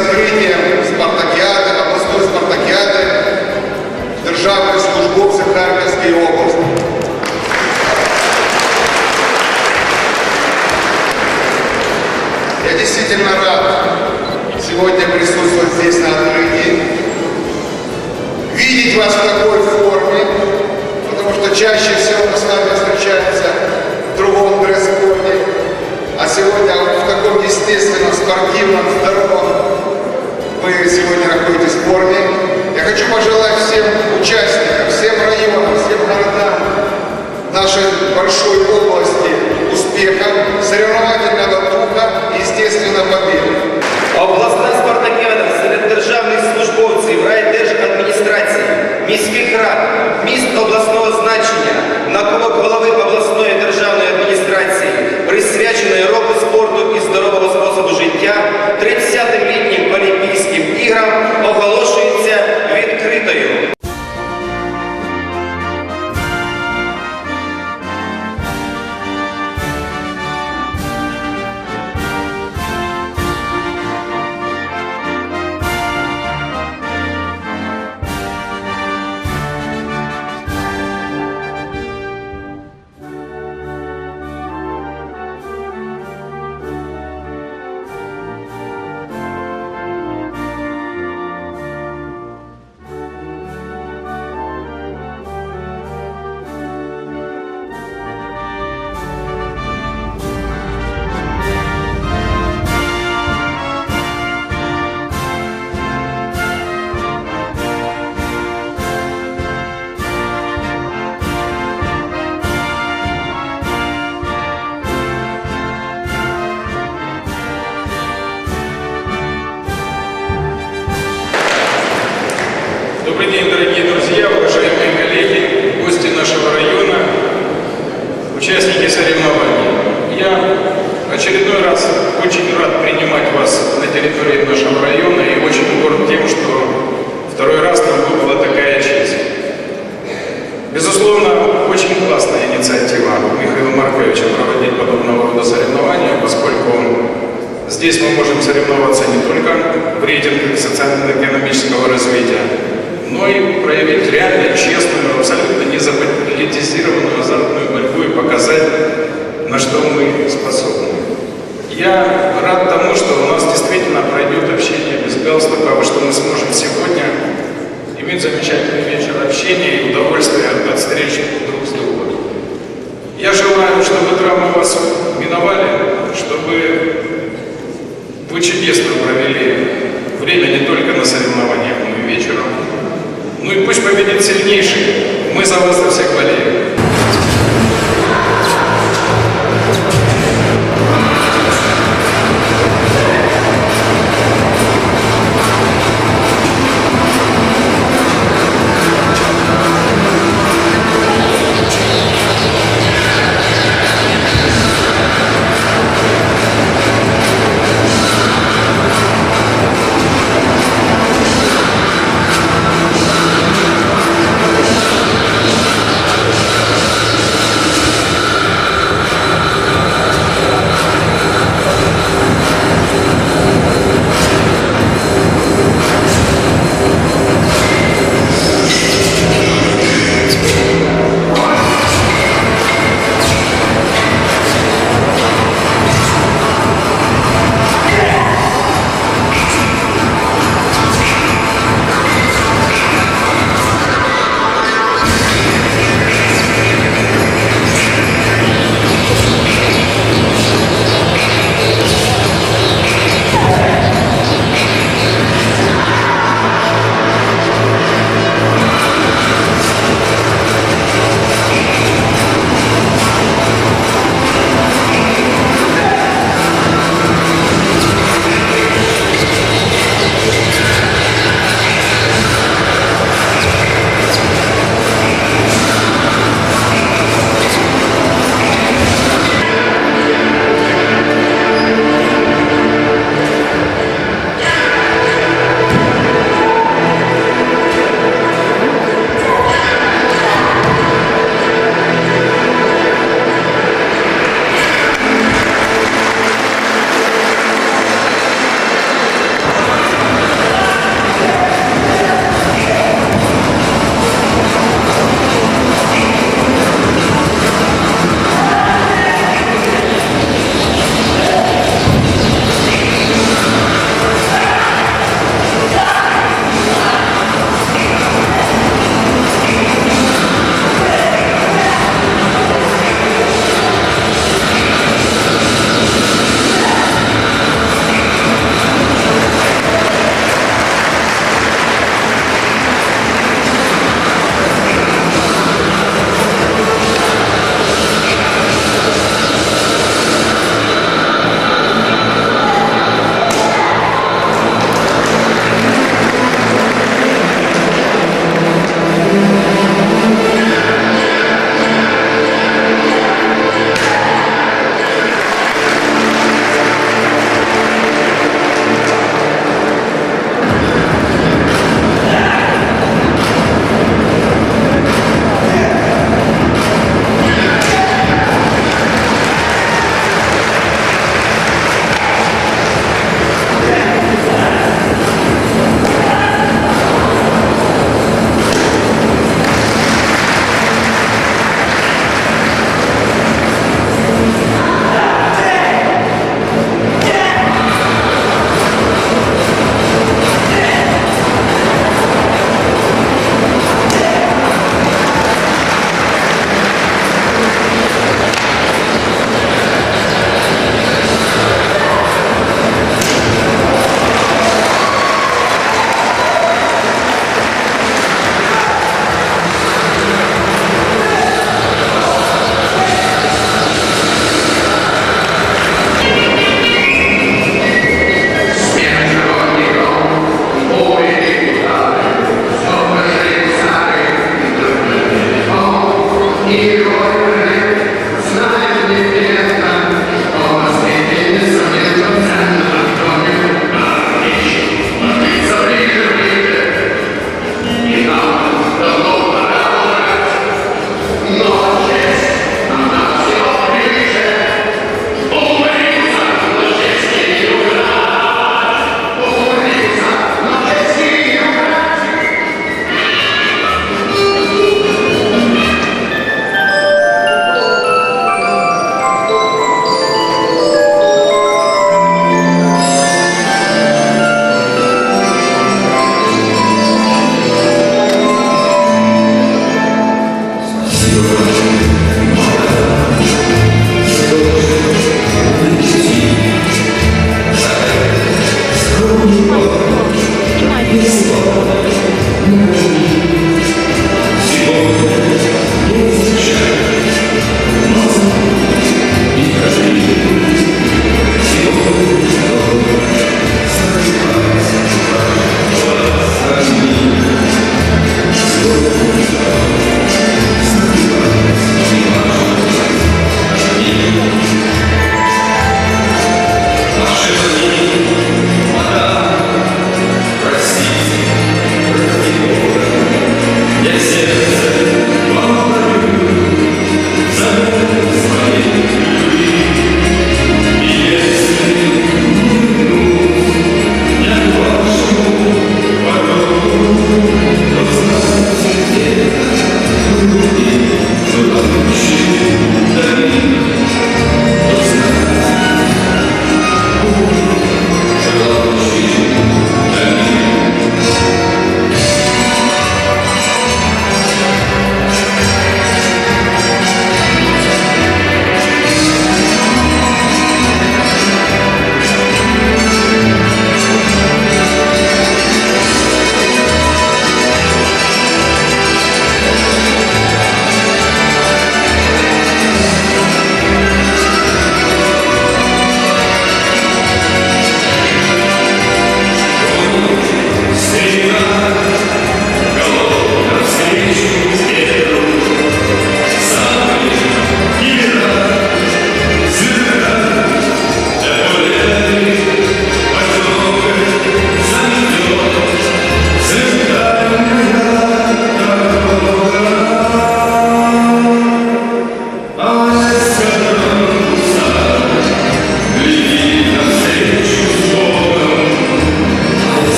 открытие Очень рад принимать вас на территории нашего района. чтобы вы чудесно провели время не только на соревнованиях, но и вечером. Ну и пусть победит сильнейший. Мы за вас всех болеем.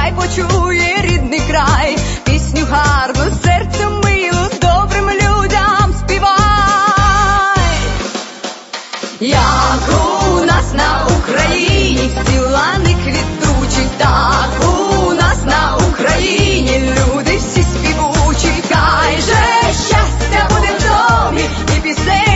хай почує рідний край, пісню гарну, серце милу, добрим людям співай, як у нас на Україні ціла не квітучі, так у нас на Україні люди всі співучі, хай же щастя буде в домі і пісень.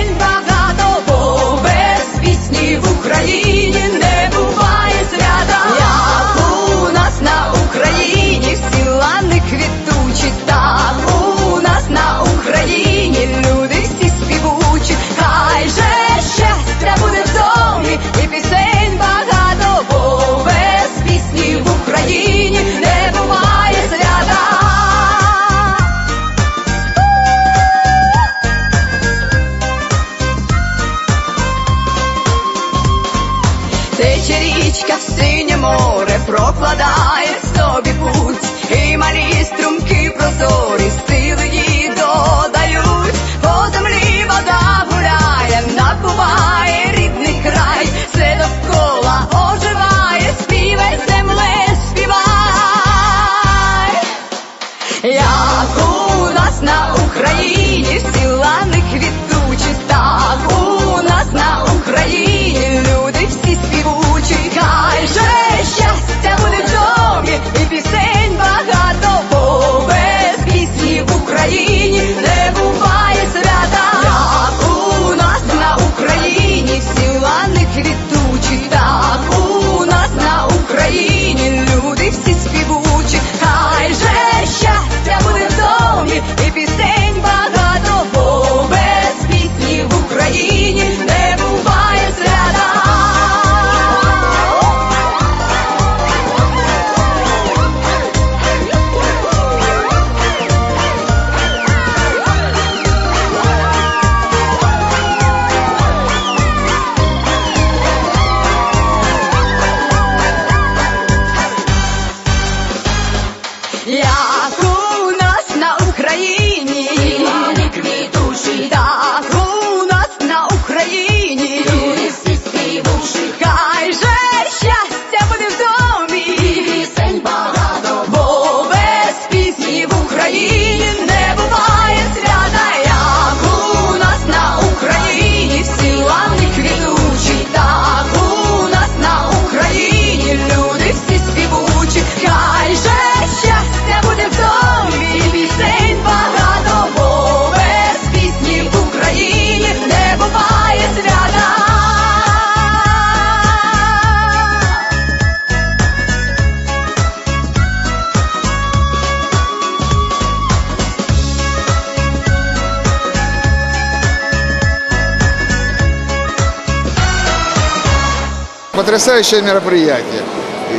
Потрясающее мероприятие.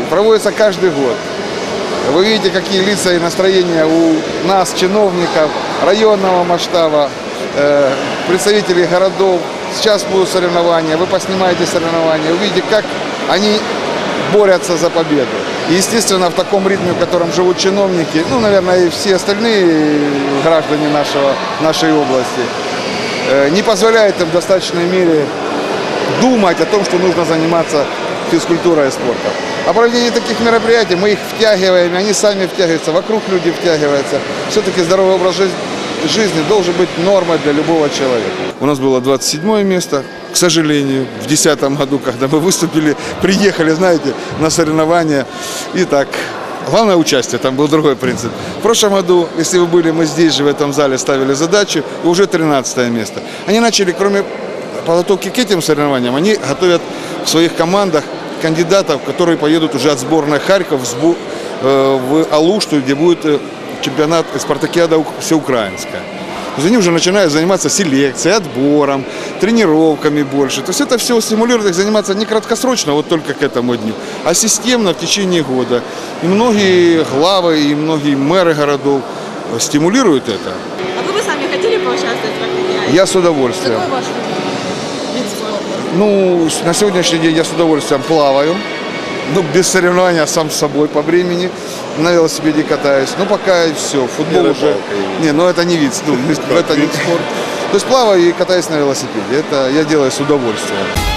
Проводится каждый год. Вы видите, какие лица и настроения у нас, чиновников районного масштаба, э, представителей городов. Сейчас будут соревнования, вы поснимаете соревнования, увидите, как они борются за победу. И, естественно, в таком ритме, в котором живут чиновники, ну, наверное, и все остальные граждане нашего, нашей области, э, не позволяет им в достаточной мере думать о том, что нужно заниматься физкультурой и спортом. А проведение таких мероприятий, мы их втягиваем, они сами втягиваются, вокруг люди втягиваются. Все-таки здоровый образ жизни, жизни должен быть нормой для любого человека. У нас было 27 место, к сожалению, в 2010 году, когда мы выступили, приехали, знаете, на соревнования, и так Главное участие, там был другой принцип. В прошлом году, если вы были, мы здесь же в этом зале ставили задачу, и уже 13 место. Они начали, кроме подготовки к этим соревнованиям, они готовят в своих командах кандидатов, которые поедут уже от сборной Харьков в, э, Алушту, где будет э, чемпионат спартакиада ук- всеукраинская. То есть они уже начинают заниматься селекцией, отбором, тренировками больше. То есть это все стимулирует их заниматься не краткосрочно, вот только к этому дню, а системно в течение года. И многие главы, и многие мэры городов э, стимулируют это. А вы бы сами хотели поучаствовать в Олимпиаде? Я с удовольствием. Какой ваш? Ну, на сегодняшний день я с удовольствием плаваю. Ну, без соревнования сам с собой по времени. На велосипеде катаюсь. Ну, пока и все. Футбол уже... Не, ну это не вид, ну, это не спорт. То есть плаваю и катаюсь на велосипеде. Это я делаю с удовольствием.